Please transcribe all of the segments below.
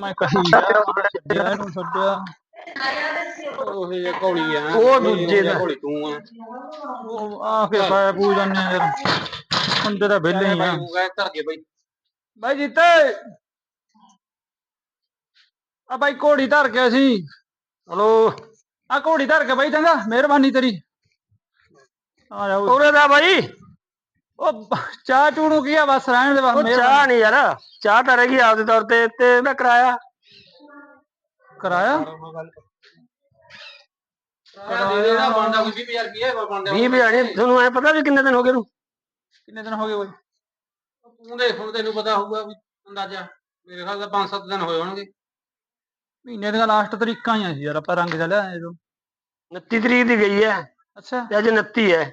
ਮੈਂ ਕਹੀ ਗਿਆ ਛੱਡਿਆ ਇਹਨੂੰ ਛੱਡਿਆ। ਉਹ ਇਹ ਘੋੜੀ ਆ ਉਹ ਦੂਜੇ ਦਾ। ਘੋੜੀ ਤੂੰ ਆ। ਉਹ ਆ ਕੇ ਪੈ ਪੂ ਜਾਂਦੇ ਆ ਯਾਰ ਹੁੰਦੇ ਤਾਂ ਵਿਹਲੇ ਹੀ ਆ। ਧਰ ਬਈ। ਬਾਈ ਜੀਤੇ! ਆ ਬਾਈ ਘੋੜੀ ਧਰ ਕੇ ਅਸੀਂ। ਹਲੋ। ਆ ਘੋੜੀ ਧਰ ਕੇ ਬਾਈ ਚੰਗਾ ਮਿਹਰਬਾਨੀ ਤੇਰੀ। ਆ ਜਾ ਉਰੇ ਦਾ ਬਾਈ। ਉਹ ਚਾਹ ਨੂੰ ਕੀ ਆ ਬਸ ਰਹਿਣ ਦੇ ਬਸ ਉਹ ਮਿਹਰਬਾਨੀ। ਚਾਹ ਨਹੀਂ ਯਾਰ ਚਾਹ ਤਾਂ ਰਹੇਗੀ ਆਪਦੇ ਤੌਰ ਤੇ ਤੇ ਇਹਦਾ ਕਿਰਾਇਆ। ਕਰਾਇਆ? ਦੇ ਦੇ ਨਾ ਬਣਦਾ ਕੋਈ 20000 ਰੁਪਏ ਬਣਦਾ 20 ਵਜੇ ਤੁਹਾਨੂੰ ਐ ਪਤਾ ਵੀ ਕਿੰਨੇ ਦਿਨ ਹੋ ਗਏ ਨੂੰ ਕਿੰਨੇ ਦਿਨ ਹੋ ਗਏ ਬਾਈ? ਤੂੰ ਦੇਖ ਹੁਣ ਤੈਨੂੰ ਪਤਾ ਹੋਊਗਾ ਵੀ ਅੰਦਾਜ਼ਾ ਮੇਰੇ ਖਿਆਲ ਦਾ 5-7 ਦਿਨ ਹੋਏ ਹੋਣਗੇ। ਮਹੀਨੇ ਦੀਆਂ ਲਾਸਟ ਤਰੀਕਾਂ ਹੀ ਆ ਸੀ ਯਾਰ ਆਪਾਂ ਰੰਗ ਚੱਲਿਆ ਜਦੋਂ 29 ਤਰੀਕ ਦੀ ਗਈ ਹੈ। ਅੱਛਾ। ਤੇ ਅੱਜ 29 ਹੈ।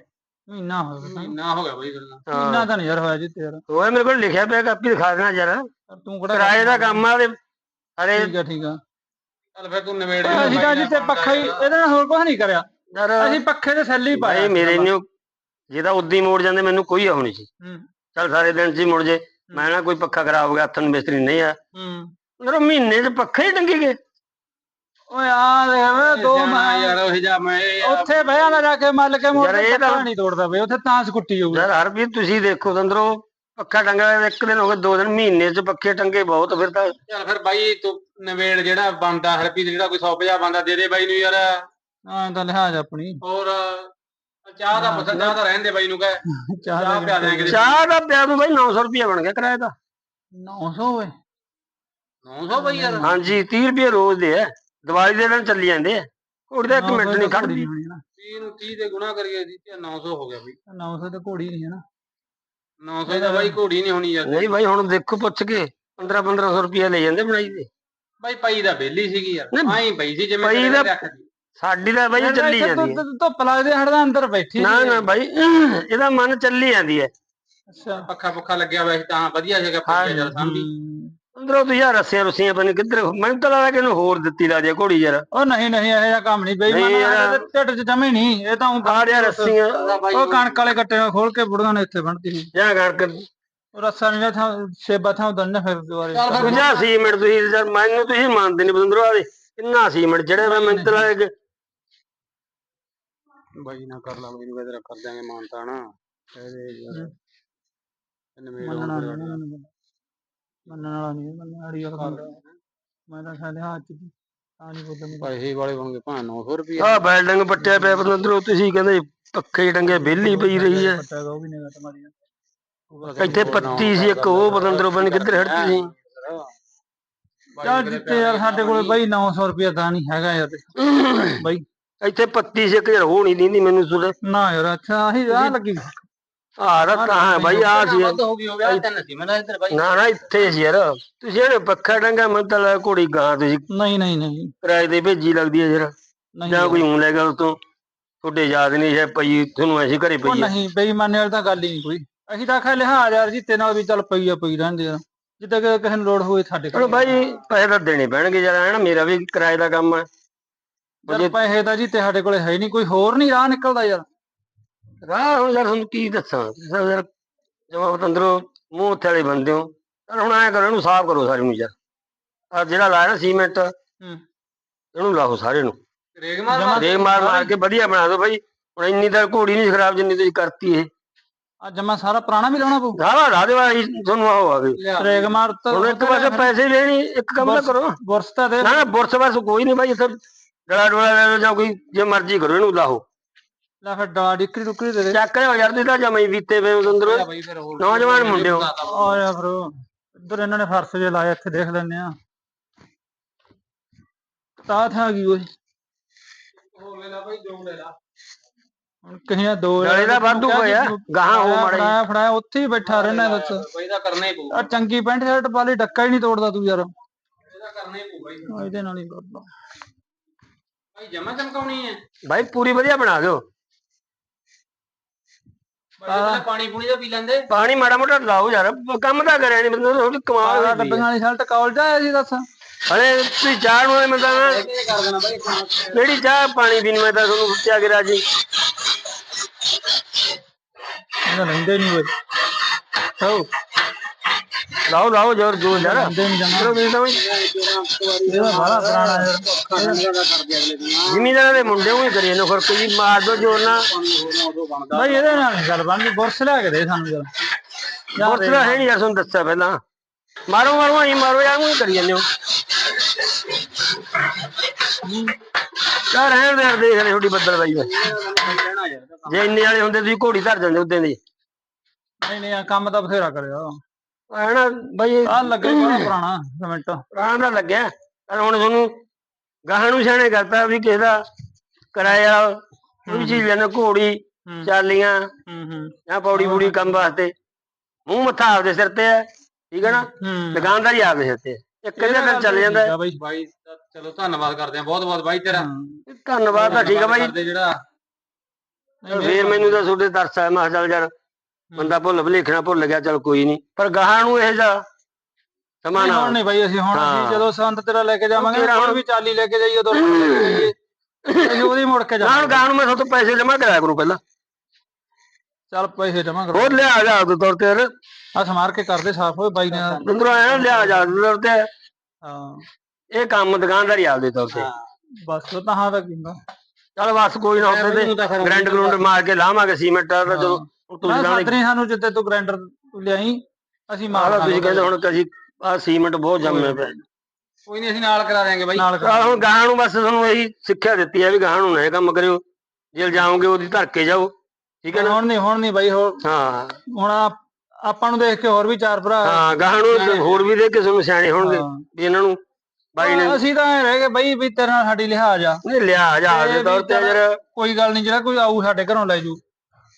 ਮਹੀਨਾ ਹੋ ਗਿਆ ਬਾਈ। ਮਹੀਨਾ ਹੋ ਗਿਆ ਬਈ ਫਿਰ ਤਾਂ। ਮਹੀਨਾ ਤਾਂ ਨਹੀਂ ਯਾਰ ਹੋਇਆ ਜੀ ਤੇਰਾ। ਉਹ ਮੇਰੇ ਕੋਲ ਲਿਖਿਆ ਪਿਆ ਕਾਪੀ ਦਿਖਾ ਦੇਣਾ ਯਾਰ। ਤੂੰ ਕਿਹੜਾ ਕਿਰਾਏ ਦਾ ਕੰਮ ਆ ਤੇ ਅਰੇ ਠੀਕ ਆ ਠੀਕ ਆ। ਚੱਲ ਫਿਰ ਤੂੰ ਨਵੇੜ ਅਸੀਂ ਤਾਂ ਜਿੱਤੇ ਪੱਖਾ ਹੀ ਇਹਦੇ ਨਾਲ ਹੋਰ ਕੁਝ ਨਹੀਂ ਕਰਿਆ। ਯਾਰ ਅਸੀਂ ਪੱਖੇ ਦੇ ਸੈੱਲ ਹੀ ਪਾਇਆ ਭਾਈ ਮੇਰੇ ਨੂੰ ਜੇ ਤਾਂ ਉਦੀ ਮੋੜ ਜਾਂਦੇ ਮੈਨੂੰ ਕੋਈ ਆਉਣੀ ਸੀ। ਹੂੰ। ਚੱਲ ਸਾਰੇ ਦਿਨ ਚ ਹੀ ਮੁੜ ਜੇ। ਮੈਂ ਨਾ ਕੋਈ ਪੱਖਾ ਖਰਾਬ ਹੋ ਗਿਆ ਹੱਥ ਨੂੰ ਮਿਸਤਰੀ ਨਹੀਂ ਆ। ਹੂੰ। ਮੇਰੇ ਮਹੀਨੇ ਚ ਪੱਖੇ ਹੀ ਟੰਗੀ ਗਏ। ਓਏ ਆ ਦੇਖ ਵੇ ਦੋ ਜਾ ਮੈਂ ਉੱਥੇ ਬਹਿਆ ਨਾ ਜਾ ਕੇ ਮੱਲ ਕੇ ਮੋੜ ਯਾਰ ਇਹ ਕੇ ਤਾਂ- ਪੱਖਾ ਨਹੀਂ ਤੋੜਦਾ ਬਈ ਉੱਥੇ ਤਾਂ ਸਕੁੱਟੀ ਜਾਊਗਾ ਯਾਰ ਹਰਪ੍ਰੀਤ ਤੁਸੀਂ ਦੇਖੋ ਤੰਦਰੋ ਪੱਖਾ ਟੰਗਾ ਹੋਇਆ ਇੱਕ ਦਿਨ ਹੋ ਗਏ ਦੋ ਦਿਨ ਮਹੀਨੇ ਚ ਪੱਖੇ ਟੰਗੇ ਬਹੁਤ ਫਿਰ ਤਾਂ ਚੱਲ ਫਿਰ ਬਾਈ ਤੂੰ ਨਵੇੜ ਜਿਹੜਾ ਬਣਦਾ ਹਰਪੀ ਜਿਹੜਾ ਕੋਈ 150 ਬਣਦਾ ਦੇ ਦੇ ਬਾਈ ਨੂੰ ਯਾਰ। ਹਾਂ ਤਾਂ ਲਿਹਾਜ਼ ਆਪਣੀ। ਹੋਰ ਚਾਹ ਦਾ ਪੁੱਛ ਚਾਹ ਦਾ ਰਹਿਣ ਦੇ ਬਾਈ ਨੂੰ ਕਹਿ। ਚਾਹ ਚਾਹ ਪਿਆ ਦੇ ਦੇਂਗੇ ਚਾਹ ਦਾ ਪਿਆ ਦੂੰ ਬਾਈ 900 ਰੁਪਏ ਬਣ ਗਿਆ ਕਿਰਾਏ ਦਾ। 900 ਓਏ। 900 ਬਾਈ ਯਾਰ। ਹਾਂਜੀ 30 ਰੁਪਏ ਰੋਜ਼ ਦੇ ਆ ਦੀਵਾਲੀ ਦੇ ਦਿਨ ਚੱਲੀ ਜਾਂਦੇ ਆ ਘੋੜੀ ਦਾ ਇੱਕ ਮਿੰਟ ਨਹੀਂ ਖੜਦੀ 30 ਨੂੰ। 30 ਦੇ ਗੁਣਾ ਕਰੀਏ ਜੀ ਤੇ 900 ਹੋ ਗਿਆ ਬਾਈ। 900 ਤੇ ਘੋੜੀ ਨਹੀਂ ਹੈ ਨਾ। 900 ਦਾ ਬਾਈ ਘੋੜੀ ਨਹੀਂ ਹੋਣੀ ਯਾਰ। ਨਹੀਂ ਬਾਈ ਹੁਣ ਦੇਖੋ ਪੁੱਛ ਕੇ 15 1500 ਰੁਪਏ ਲੈ ਜਾਂਦੇ ਬਣਾਈ ਦੇ। ਬਾਈ ਪਈ ਦਾ ਬੇਲੀ ਸੀਗੀ ਯਾਰ ਆਈ ਪਈ ਸੀ ਜਿਵੇਂ ਪਈ ਦਾ- ਦੀ ਸਾਡੀ ਤਾਂ ਬਾਈ ਚੱਲੀ ਜਾਂਦੀ ਹੈ ਧੁੱਪ ਲੱਗਦੇ ਹੜਦਾ ਅੰਦਰ ਬੈਠੀ ਨਾ। ਨਾ ਬਾਈ ਇਹਦਾ ਮਨ ਚੱਲੀ ਜਾਂਦੀ ਹੈ। ਅੱਛਾ। ਪੱਖਾ ਪੁੱਖਾ ਲੱਗਿਆ ਹੋਇਆ ਸੀ ਤਾਂ ਵਧੀਆ ਜਗ੍ਹਾ ਪਈ ਯਾਰ ਸਾਂਭੀ। ਅੰਦਰੋਂ ਤੁਸੀਂ ਯਾਰ ਰੱਸੀਆਂ ਰੁੱਸੀਆਂ ਪਤਾ ਨੀ ਕਿੱਧਰ ਮੈਨੂੰ ਤਾਂ ਲੱਗਦਾ ਕਿ ਇਹਨੂੰ ਹੋਰ ਦਿੱਤੀ ਲਾ ਦੇ ਘੋੜੀ ਯਾਰ। ਉਹ ਨਹੀਂ ਨਹੀਂ ਇਹ ਜਿਹਾ ਕੰਮ ਨਹੀਂ ਬਈ ਨਹੀਂ ਮਨ ਯਾਰ। ਢਿੱਡ 'ਚ ਜਮੇ ਨਹੀਂ ਇਹ ਤਾਂ ਊਂ ਆ ਰਿਆ ਰੱਸੀਆਂ। ਉਹ ਕਣਕ ਵਾਲੇ ਗੱਟੇ ਨਾਲ ਖੋਲ ਕੇ ਬੁੜੀਆਂ ਨੇ ਇੱਥੇ ਬੰਨਤੀ ਸੀ। ਜਾਂ ਕਰਕੇ ਉਹ ਰੱਸਾ ਨਹੀਂ ਥਾਂ ਸੇਬਾ ਥਾਂ ਉਦੋਂ ਨਾ ਫਿਰ ਦੁਬਾਰੇ। ਚੱਲ ਫਿਰ ਪੰਜਾਹ ਸੀਮਿੰਟ ਤੁਸੀਂ ਯਾਰ ਮੈਨੂੰ ਤੁਸੀਂ ਮੰਨਦੇ ਨਹੀਂ ਬੰਦਰੋ ਆਦੇ ਕਿੰਨਾ ਸੀਮਿੰਟ ਜਿਹੜੇ ਮੈਂ ਮੈਨੂੰ ਤਾਂ ਲੱਗਦਾ ਕਿ ਬਾਈ ਨਾ ਕਰ ਲਾ ਬਾਈ ਨੂੰ ਕਿਧਰ ਕਰ ਦਿਆਂਗੇ ਮਾਨਤਾ ਨਾ ਕਹਦੇ ਯਾਰ ਮੰਨਣਾ ਨਹੀਂ ਇਹਨਾਂ ਨੂੰ। ਮੰਨਣ ਵਾਲਾ ਨਹੀਂ ਮੰਨਣ ਵਾਲੀ ਗੱਲ ਕਰਦਾ। ਮੈਂ ਤਾਂ ਸਾਡੇ ਹੱਥ 'ਚ ਤਾਂ ਨਹੀਂ ਬੋਲਦਾ ਮੈਂ ਪੈਸੇ ਵਾਲੇ ਬਣਗੇ ਭਾਂ 900 ਰੁਪਏ ਆਹ ਬਿਲਡਿੰਗ ਪੱਟਿਆ ਪਿਆ ਬੰਦਰੋ ਤੁਸੀਂ ਕਹਿੰਦੇ ਪੱਖੇ ਟੰਗੇ ਵਿਹਲੀ ਪਈ ਰਹੀ ਹੈ। ਪੱਟਾ ਗਾ ਉਹ ਵੀ ਨਹੀਂ ਗਾ ਮਾਰੀਆਂ ਇੱਥੇ ਪੱਤੀ ਸੀ ਇੱਕ ਉਹ ਬੰਦਰੋ ਬਣ ਕਿੱਧਰ ਹਟਦੀ ਸੀ। ਚੱਲ ਜਿੱਤੇ ਯਾਰ ਸਾਡੇ ਕੋਲੇ ਬਈ 900 ਰੁਪਏ ਤਾਂ ਨਹੀਂ ਹੈਗਾ ਯਾਰ। ਬਈ ਇੱਥੇ ਪੱਤੀ ਸੀ ਇੱਕ ਯਾਰ ਹੋ ਨਹੀਂ ਦਿੰਦੀ ਮੈਨੂੰ ਸੁਣ ਨਾ ਯਾਰ ਅੱਛਾ ਆਹੀ ਆ ਲੱਗੀ। ਆਹ ਦਾ ਤਾਂ ਬਾਈ ਆ ਸੀ। ਵੱਧ ਹੋ ਗਈ ਹੋ ਗਿਆ ਤਿੰਨ ਸੀ। ਮੈਂ ਤਾਂ ਇੱਧਰ ਬਾਈ ਨਾ ਨਾ ਇੱਥੇ ਸੀ ਯਾਰ। ਤੁਸੀਂ ਜਿਹੜੇ ਪੱਖਾ ਤਾਂ ਲੱਗਦਾ ਘੋੜੀ ਗਾਂ ਤੁਸੀਂ ਨਹੀਂ ਨਹੀਂ ਨਹੀਂ। ਕਿਰਾਏ ਤੇ ਭੇਜੀ ਲੱਗਦੀ ਹੈ ਯਾਰ। ਨਹੀਂ ਜਾਂ ਕੋਈ ਹੁਣ ਲੈ ਗਿਆ ਉਤੋਂ। ਤੁਹਾਡੇ ਯਾਦ ਨਹੀਂ ਹੈ ਪਈ ਤੁਹਾਨੂੰ ਐਸੀ ਘਰੇ ਪਈ ਹੈ ਨਹੀਂ ਬੇਈਮਾਨੀ ਵਾਲੀ ਤਾਂ ਗੱਲ ਹੀ ਨਹੀਂ ਕੋਈ। ਅਸੀਂ ਤਾਂ ਆਖਿਆ ਲਿਹਾਜ਼ ਯਾਰ ਜਿੱਤੇ ਨਾਲ ਵੀ ਚੱਲ ਪਈ ਆ ਪਈ ਰਹਿੰਦੇ ਆ। ਜਿੱਦਾਂ ਕਿ ਕਿਸੇ ਨੂੰ ਲੋੜ ਹੋਵੇ ਸਾਡੇ ਚਲੋ ਬਾਈ ਪੈਸੇ ਤਾਂ ਦੇਣੇ ਪੈਣਗੇ ਯਾਰ ਨਾ ਮੇਰਾ ਵੀ ਕਿਰਾਏ ਦਾ ਕੰਮ ਹੈ ਪੈਸੇ ਤਾਂ ਜਿੱਤੇ ਸਾਡੇ ਕੋਲੇ ਹੈ ਨਹੀਂ ਕੋਈ ਹੋਰ ਨਹੀਂ ਰਾਹ ਨਿਕਲਦਾ ਯਾਰ। ਰਾਹ ਹੁਣ ਯਾਰ ਤੁਹਾਨੂੰ ਕੀ ਦੱਸਾਂ? ਤੁਸੀਂ ਤਾਂ ਯਾਰ ਜਮਾ ਅੰਦਰੋਂ ਮੂੰਹ ਉੱਥੇ ਵਾਲੇ ਬੰਦੇ ਹੋ। ਯਾਰ ਹੁਣ ਐ ਕਰੋ ਇਹਨੂੰ ਸਾਫ਼ ਕਰੋ ਸਾਰੇ ਨੂੰ ਯਾਰ। ਆ ਜਿਹੜਾ ਲਾਇਆ ਨਾ ਸੀਮੈਂਟ ਹੂੰ। ਇਹਨੂੰ ਲਾਓ ਸਾਰੇ ਨੂੰ। ਰੇਗ ਮਾਰ ਜਮਾਂ- ਦੇਖ ਮਾਰ ਮਾਰ ਕੇ ਵਧੀਆ ਬਣਾ ਦਿਓ ਬਾਈ। ਹੁਣ ਇੰਨੀ ਤਾਂ ਘੋੜੀ ਨਹੀਂ ਖਰਾਬ ਜਿੰਨੀ ਤੁਸੀਂ ਕਰਤੀ ਇਹ। ਅੱਜ ਮੈਂ ਸਾਰਾ ਪੁਰਾਣਾ ਵੀ ਲਾਉਣਾ ਪਊ। ਸਾਰਾ ਲਾ ਦੇ ਬਾਈ ਤੁਹਾਨੂੰ ਆਓ ਆ ਗਏ ਰੇਗ ਮਾਰ ਤਾਂ ਹੁਣ ਇੱਕ ਪਾਸੇ ਪੈਸੇ ਲੈਣੀ ਇੱਕ ਕੰਮ ਤਾਂ ਕਰੋ। ਬੁਰਸ ਤਾਂ ਦੇ। ਨਾ ਨਾ ਬੁਰਸ ਬਰਸ ਕੋਈ ਨਹੀਂ ਡਲਾ ਡੋਲਾ ਲੈ ਲਓ ਜਾਂ ਕੋਈ ਜੇ ਮਰਜ਼ੀ ਕਰੋ ਇਹਨੂੰ ਲਾਹੋ ਲੈ ਫਿਰ ਡਾ ਡਿਕਰੀ ਡੁਕਰੀ ਦੇ ਦੇ। ਚੱਕ ਲਿਓ ਯਾਰ ਤੁਸੀਂ ਤਾਂ ਜਮਾਈ ਵੀਤੇ ਪਏ ਹੋ ਅੰਦਰੋਂ। ਬਾਈ ਫਿਰ ਹੋਰ ਨੌਜਵਾਨ ਮੁੰਡੇ ਹੋ। ਆ ਜਾ ਫਿਰ ਇੱਧਰ ਇਹਨਾਂ ਨੇ ਫਰਸ਼ ਜੇ ਲਾਇਆ ਇੱਥੇ ਦੇਖ ਲੈਂਦੇ ਆ। ਤਾਂ ਥਾ ਗਈ ਓਏ? ਹੋਰ ਲੈ ਬਾਈ ਜੋ ਲੈ ਲਾ। ਹੁਣ ਕਹੀਆਂ ਦੋ ਨਾਲੇ ਦਾ ਵਾਧੂ ਹੋਇਆ ਗਾਹਾਂ ਹੋ ਮਾੜਾ। ਫੜਾਇਆ ਫੜਾਇਆ ਉੱਥੇ ਹੀ ਬੈਠਾ ਰਹਿਣਾ ਦੱਸ ਬਾਈ ਦਾ ਕਰਨਾ ਹੀ ਪਊ ਆ ਚੰਗੀ ਪੈਂਟ ਸ਼ਰਟ ਪਾ ਲਈ ਡੱਕਾ ਹੀ ਨਹੀਂ ਤੋੜਦਾ ਤੂੰ ਯਾਰ। ਇਹਦਾ ਕਰਨਾ ਹੀ ਪਊ ਬਾਈ ਇਹਦੇ ਨਾਲ ਹੀ ਕਰਦਾ। ਬਾਈ ਜਮਾ ਚਮਕਾਉਣੀ ਹੈ ਬਾਈ ਪੂਰੀ ਵਧੀਆ ਬਣਾ ਦਿਓ। ਪਹਿਲਾਂ ਪਾਣੀ ਪੂਣੀ ਦਾ ਪੀ ਲੈਂਦੇ। ਪਾਣੀ ਮਾੜਾ ਮੋਟਾ ਲਾਓ ਯਾਰ ਕੰਮ ਤਾਂ ਕਰਿਆ ਨਹੀਂ ਬੰਦੇ ਥੋੜੀ ਕਮਾਲ ਆ ਡੱਬੀਆਂ। ਵਾਲੀ ਸ਼ਰਟ ਕਾਲਜ ਆਇਆ ਸੀ ਦੱਸ। ਹਲੇ ਤੁਸੀਂ ਚਾਹ ਨੂੰ ਮੈਂ ਤਾਂ ਨਾ ਜਿਹੜੀ ਚਾਹ ਪਾਣੀ ਪੀਣ ਮੈਂ ਤਾਂ ਤੁਹਾਨੂੰ ਪੁੱਛਿਆ ਕਿ ਰਾਜੀ। ਲੈਂਦੇ ਨਹੀਂ ਓਏ ਹੋ ਲਾਓ ਲਾਓ ਜੋਰ ਜੋਰ ਯਾਰ। ਚਲੋ ਤਾਂ ਵੀ ਇਹਦਾ ਬੜਾ ਪੁਰਾਣਾ ਯਾਰ। ਜ਼ਿਮੀਦਾਰਾਂ ਦੇ ਮੁੰਡੇ ਨੂੰ ਹੀ ਕਰੀਏ ਨੋ ਖੁਰਕ ਜੀ ਮਾਰ ਦੋ ਜੋਰ ਨਾਲ। ਬਾਈ ਇਹਦੇ ਨਾਲ ਗੱਲ ਬਣਦੀ ਬੁਰਸ ਲਿਆ ਕੇ ਦੇ ਸਾਨੂੰ ਯਾਰ ਬੁਰਸ ਦਾ ਹੈ ਨਹੀਂ ਯਾਰ ਤੁਹਾਨੂੰ ਦੱਸਿਆ ਪਹਿਲਾਂ। ਮਾਰੋ ਮਾਰੋ ਆਈ ਮਾਰੋ ਯਾਰ ਉਹ ਕਰੀ ਜਾਂਦੇ ਹੋ। ਯਾਰ ਰਹਿਣ ਦੇ ਦੇਖ ਲੈ ਤੁਹਾਡੀ ਬੱਦਲ ਬਾਈ। ਜੇ ਇੰਨੇ ਵਾਲੇ ਹੁੰਦੇ ਤੁਸੀਂ ਘੋੜੀ ਧਰ ਜਾਂਦੇ ਉਦੋਂ ਦੀ। ਨਹੀਂ ਨਹੀਂ ਕੰਮ ਤਾਂ ਬਥੇਰਾ ਕਰਿਆ। ਹੈ ਨਾ ਬਾਈ ਆ ਲੱਗੇ ਬੜਾ ਪੁਰਾਣਾ ਕਮੈਂਟ ਪੁਰਾਣਾ ਲੱਗਿਆ ਪਰ ਹੁਣ ਤੁਹਾਨੂੰ ਗਾਹਾਂ ਨੂੰ ਸਿਆਣੇ ਕਰਤਾ ਵੀ ਕਿਸੇ ਦਾ ਕਿਰਾਇਆ ਕੋਈ ਵੀ ਚੀਜ਼ ਲੈਣਾ ਘੋੜੀ ਚਾਲੀਆਂ ਹੂੰ ਹੂੰ। ਜਾਂ ਪੌੜੀ ਪੂੜੀ ਕੰਮ ਵਾਸਤੇ। ਮੂੰਹ ਮੱਥਾ ਆਪਦੇ ਸਿਰ ਤੇ ਹੈ ਠੀਕ ਹੈ ਨਾ? ਦੁਕਾਨਦਾਰੀ ਆਪਦੇ ਸਿਰ ਤੇ। ਇੱਕ ਦਿਨ ਚੱਲ ਜਾਂਦਾ ਹੈ। ਬਾਈ ਬਾਈ ਚਲੋ ਧੰਨਵਾਦ ਕਰਦੇ ਆ ਬਹੁਤ ਬਹੁਤ ਬਾਈ ਤੇਰਾ। ਧੰਨਵਾਦ ਤਾਂ ਠੀਕ ਹੈ ਬਾਈ। ਜਿਹੜਾ। ਫੇਰ ਮੈਨੂੰ ਤਾਂ ਤੁਹਾਡੇ ਤਰਸ ਆਇਆ ਮੈਂ ਚੱਲ ਯਾਰ ਬੰਦਾ ਭੁੱਲ ਭੁਲੇਖਣਾ ਭੁੱਲ ਗਿਆ ਚੱਲ ਕੋਈ ਨਹੀਂ ਪਰ ਗਾਹਾਂ ਨੂੰ ਇਹ ਜਾ ਨਹੀਂ, ਸਮਾਣਾ ਹੁਣ ਨਹੀਂ ਬਾਈ ਅਸੀਂ ਹੁਣ ਹਾਂ। ਅਸੀਂ ਜਦੋਂ ਸੰਤ ਤੇਰਾ ਲੈ ਕੇ ਜਾਵਾਂਗੇ ਤੇਰਾ ਹੁਣ ਹੁਣ- ਵੀ ਚਾਲੀ ਲੈ ਕੇ ਜਾਈਏ ਦੋ ਲੈ ਕੇ ਜਾਈਏ। ਅਸੀਂ ਉਹਦੀ ਮੁੜ ਕੇ ਗਾਹਾਂ ਨੂੰ ਜਾਵਾਂਗੇ। ਗਾਹਾਂ ਨੂੰ ਮੈਂ ਤੁਹਾਡੇ ਤੋਂ ਪੈਸੇ ਜਮਾ ਕਰਾਇਆ ਕਰੂੰ ਪਹਿਲਾਂ। ਚੱਲ ਪੈਸੇ ਜਮਾ ਕਰੋ ਹੋਰ ਲਿਆ ਜਾ ਦੇ ਤੌਰ ਤੇ ਯਾਰ ਆ ਸਮਾਰ ਕੇ ਕਰਦੇ ਸਾਫ਼ ਹੋਏ ਬਾਈ ਨੇ ਅੰਦਰੋਂ ਆਇਆ ਲਿਆ ਜਾ ਦੇ ਤੌਰ ਤੇ। ਹਾਂ। ਇਹ ਕੰਮ ਦੁਕਾਨਦਾਰੀ ਆਪਦੇ ਤੌਰ ਤੇ। ਬਸ ਉਹ ਤਾਂ ਹਾਂ ਤਾਂ ਕਿੰਦਾ ਚੱਲ ਬਸ ਕੋਈ ਨਾ ਮੈਨੂੰ ਤਾਂ ਗ੍ਰੈਂਡ ਗਰੂੰਡ ਮਾਰ ਕੇ ਲਾਵਾਂਗੇ ਸੀਮੈਂਟ ਦਾ ਤਾਂ ਜਦੋਂ ਤੁਸੀਂ ਮੈਂ ਜਾਣੇ ਸਾਦਰੀ ਸਾਨੂੰ ਜਿੱਤੇ ਤੂੰ ਗ੍ਰਾਈਂਡਰ ਲਿਆਈ ਅਸੀਂ ਮਾਰ ਆਹ ਤੁਸੀਂ ਕਹਿੰਦੇ ਹੁਣ ਕਿ ਅਸੀਂ ਆ ਸੀਮੈਂਟ ਬਹੁਤ ਜੰਮੇ ਪਏ। ਕੋਈ ਨਹੀਂ ਅਸੀਂ ਨਾਲ ਕਰਾ ਦਿਆਂਗੇ ਬਾਈ। ਨਾਲ ਆਹ ਹੁਣ ਗਾਹਾਂ ਨੂੰ ਬਸ ਤੁਹਾਨੂੰ ਇਹੀ ਸਿੱਖਿਆ ਦਿੱਤੀ ਹੈ ਵੀ ਗਾਹਾਂ ਨੂੰ ਨਾ ਇਹ ਕੰਮ ਕਰਿਓ। ਜੇ ਜਾਓਗੇ ਉਹਦੀ ਧਰ ਕੇ ਜਾਓ। ਠੀਕ ਹੈ ਨਾ? ਹੁਣ ਨਹੀਂ ਹੁਣ ਨਹੀਂ ਬਾਈ ਹੋਰ ਹਾਂ। ਹੁਣ ਆਪ- ਆਪਾਂ ਨੂੰ ਦੇਖ ਕੇ ਹੋਰ ਵੀ ਚਾਰ ਭਰਾ ਹਾਂ ਗਾਹਾਂ ਨੂੰ ਹੋਰ ਵੀ ਦੇ ਕੇ ਤੁਹਾਨੂੰ ਸਿਆਣੇ ਹੋਣਗੇ ਹਾਂ। ਵੀ ਇਹਨਾਂ ਨੂੰ ਬਾਈ ਨੇ ਅਸੀਂ ਤਾਂ ਐਂ ਰਹਿ ਗਏ ਬਾਈ ਵੀ ਤੇਰੇ ਨਾਲ ਸਾਡੀ ਲਿਹਾਜ਼ ਆ। ਨਹੀਂ ਲਿਹਾਜ਼ ਆਪਦੇ ਤੇ ਤੌਰ ਵੀ ਤੇ ਚੱਲ- ਯਾਰ ਕੋਈ ਗੱਲ ਨਹੀਂ ਜਿਹੜਾ ਕੋਈ ਆਊ ਸਾਡੇ ਘਰੋਂ ਲੈ ਜੂ।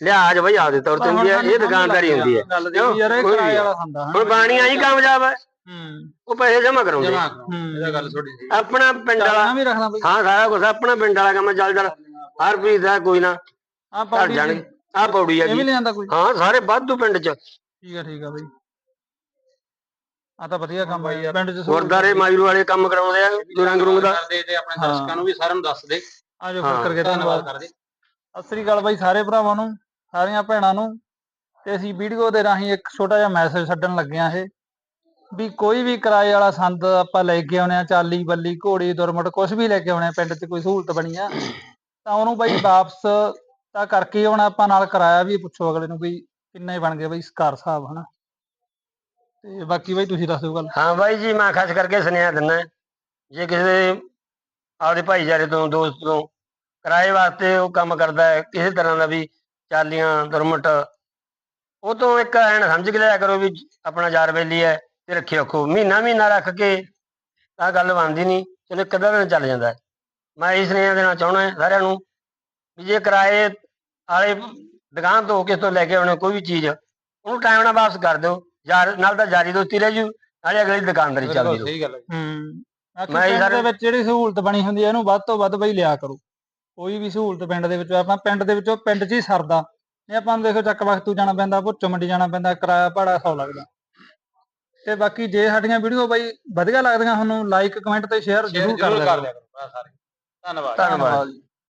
ਲਿਹਾਜ਼ ਬਈ ਆਪਦੇ ਤੌਰ ਤੇ ਹੁੰਦੀ ਹੈ ਇਹ ਦੁਕਾਨਦਾਰੀ ਹੁੰਦੀ ਹੈ ਗੱਲ ਦੀ ਯਾਰ ਇਹ ਕਿਰਾਏ ਆ। ਵਾਲਾ ਹੁੰਦਾ ਹੁਣ ਬਾਣੀਆਂ ਹੀ ਕਾਮਯਾਬ ਹੈ ਹੂੰ। ਉਹ ਪੈਸੇ ਜਮਾ ਕਰਾਉਂਦੇ ਹੂੰ। ਇਹਦਾ ਗੱਲ ਥੋੜੀ ਸੀ ਆਪਣਾ ਪਿੰਡ ਵਾਲਾ ਹਾਂ ਸਾਰਾ ਕੁਝ ਆਪਣਾ ਪਿੰਡ ਵਾਲਾ ਕੰਮ ਚੱਲ ਚੱਲ। ਹਰ ਪੀਸ ਦਾ ਕੋਈ ਨਾ। ਆ ਪੌੜੀ ਆ ਪੌੜੀ ਆ ਜੀ। ਹਾਂ ਸਾਰੇ ਵਾਧੂ ਪਿੰਡ ਚ। ਠੀਕ ਆ ਠੀਕ ਆ ਬਾਈ। ਆ ਤਾਂ ਵਧੀਆ ਕੰਮ ਯਾਰ ਪਿੰਡ ਚ ਗੁਰਦਾਰੇ ਮਾਜਰੂ ਵਾਲੇ ਕੰਮ ਕਰਾਉਂਦੇ ਆ ਜੋ ਰੰਗ ਰੁੰਗ ਦਾ। ਕਰਦੇ ਤੇ ਆਪਣੇ ਦਰਸ਼ਕਾਂ ਨੂੰ ਵੀ ਸਾਰਿਆਂ ਨੂੰ ਦੱਸ ਦੇ। ਆ ਜੋ ਕਰਕੇ ਧੰਨਵਾਦ। ਕਰਦੇ ਸਤਿ ਸ੍ਰੀ ਅਕਾਲ ਬਾਈ ਸਾਰੇ ਭਰਾਵਾਂ ਨੂੰ। ਸਾਰੀਆਂ ਭੈਣਾਂ ਨੂੰ ਤੇ ਅਸੀਂ ਵੀਡੀਓ ਦੇ ਰਾਹੀਂ ਇੱਕ ਛੋਟਾ ਜਿਹਾ ਮੈਸੇਜ ਛੱਡਣ ਲੱਗੇ ਆ ਇਹ ਵੀ ਕੋਈ ਵੀ ਕਿਰਾਏ ਵਾਲਾ ਸੰਦ ਆਪਾਂ ਲੈ ਕੇ ਆਉਣੇ ਆ ਚਾਲੀ, ਬੱਲੀ, ਘੋੜੀ, ਦੁਰਮਟ ਕੁਝ ਵੀ ਲੈ ਕੇ ਆਉਣੇ ਆ ਪਿੰਡ 'ਚ ਕੋਈ ਸਹੂਲਤ ਬਣੀ ਆ, ਤਾਂ ਉਹਨੂੰ ਬਾਈ ਵਾਪਸ ਤਾਂ ਕਰਕੇ ਹੀ ਆਪਾਂ ਨਾਲ ਕਿਰਾਇਆ ਵੀ ਪੁੱਛੋ ਅਗਲੇ ਨੂੰ ਵੀ ਕਿੰਨੇ ਬਣ ਗਏ ਬਾਈ ਘਰ ਹਿਸਾਬ, ਹਨਾ? ਤੇ ਬਾਕੀ ਬਾਈ ਤੁਸੀਂ ਦੱਸ ਦਿਓ ਗੱਲ। ਹਾਂ ਬਾਈ ਜੀ, ਮੈਂ ਖਾਸ ਕਰਕੇ ਸੁਨੇਹਾ ਦਿੰਦਾ, ਜੇ ਕਿਸੇ ਆਪਦੇ ਭਾਈਚਾਰੇ ਤੋਂ, ਦੋਸਤ ਤੋਂ ਕਿਰਾਏ ਵਾਸਤੇ ਉਹ ਕੰਮ ਕਰਦਾ ਹੈ, ਕਿਸੇ ਤਰ੍ਹਾਂ ਦਾ ਵੀ ਚਾਲੀਆਂ ਦੁਰਮਟ ਉਹ ਤੋਂ ਇੱਕ ਐਨ ਸਮਝ ਕੇ ਲਿਆ ਕਰੋ ਵੀ ਆਪਣਾ ਯਾਰ ਬੇਲੀ ਹੈ ਤੇ ਰੱਖਿਓ ਰੱਖੋ ਮਹੀਨਾ ਮਹੀਨਾ ਰੱਖ ਕੇ ਤਾਂ ਗੱਲ ਬਣਦੀ ਨਹੀਂ। ਚਲੋ ਇੱਕ ਅੱਧਾ ਦਿਨ ਚੱਲ ਜਾਂਦਾ ਮੈਂ ਇਸ ਸੁਨੇਹਾ ਦੇਣਾ ਚਾਹੁੰਦਾ ਸਾਰਿਆਂ ਨੂੰ ਵੀ ਜੇ ਕਿਰਾਏ ਵਾਲੇ ਦੁਕਾਨ ਤੋਂ ਕਿਸੇ ਤੋਂ ਲੈ ਕੇ ਆਉਣੇ ਕੋਈ ਵੀ ਚੀਜ਼ ਉਹਨੂੰ ਟਾਈਮ ਨਾਲ ਵਾਪਸ ਕਰ ਦਿਓ। ਯਾਰ ਨਾਲ ਤਾਂ ਜਾਰੀ ਦੋਸਤੀ ਰਹਿ ਜੂ ਨਾਲੇ ਅਗਲੀ ਦੁਕਾਨਦਾਰੀ ਚੱਲਦੀ ਰਹੂ ਸਹੀ ਗੱਲ ਹੈ ਹੂੰ। ਮੈਂ ਇਹ ਦੇ ਵਿੱਚ ਜਿਹੜੀ ਸਹੂਲਤ ਬਣੀ ਹੁੰਦੀ ਹੈ ਇਹਨੂੰ ਵੱਧ ਤੋਂ ਵੱਧ ਬਈ ਲਿਆ ਕਰੋ। ਕੋਈ ਵੀ ਸਹੂਲਤ ਪਿੰਡ ਦੇ ਵਿੱਚ ਆਪਾਂ ਪਿੰਡ ਦੇ ਵਿੱਚੋਂ ਪਿੰਡ 'ਚ ਹੀ ਸਰਦਾ। ਨਹੀਂ ਆਪਾਂ ਨੂੰ ਦੇਖੋ ਚੱਕ ਵਕਤੂ ਜਾਣਾ ਪੈਂਦਾ ਭੁੱਚੋ ਮੰਡੀ ਜਾਣਾ ਪੈਂਦਾ ਕਿਰਾਇਆ ਭਾੜਾ ਸੌ ਲੱਗਦਾ। ਤੇ ਬਾਕੀ ਜੇ ਸਾਡੀਆਂ ਵੀਡੀਓ ਬਾਈ ਵਧੀਆ ਲੱਗਦੀਆਂ ਤੁਹਾਨੂੰ ਲਾਈਕ ਕਮੈਂਟ ਤੇ ਸ਼ੇਅਰ ਜ਼ਰੂਰ ਕਰ ਲਿਆ ਕਰ ਧੰਨਵਾਦ।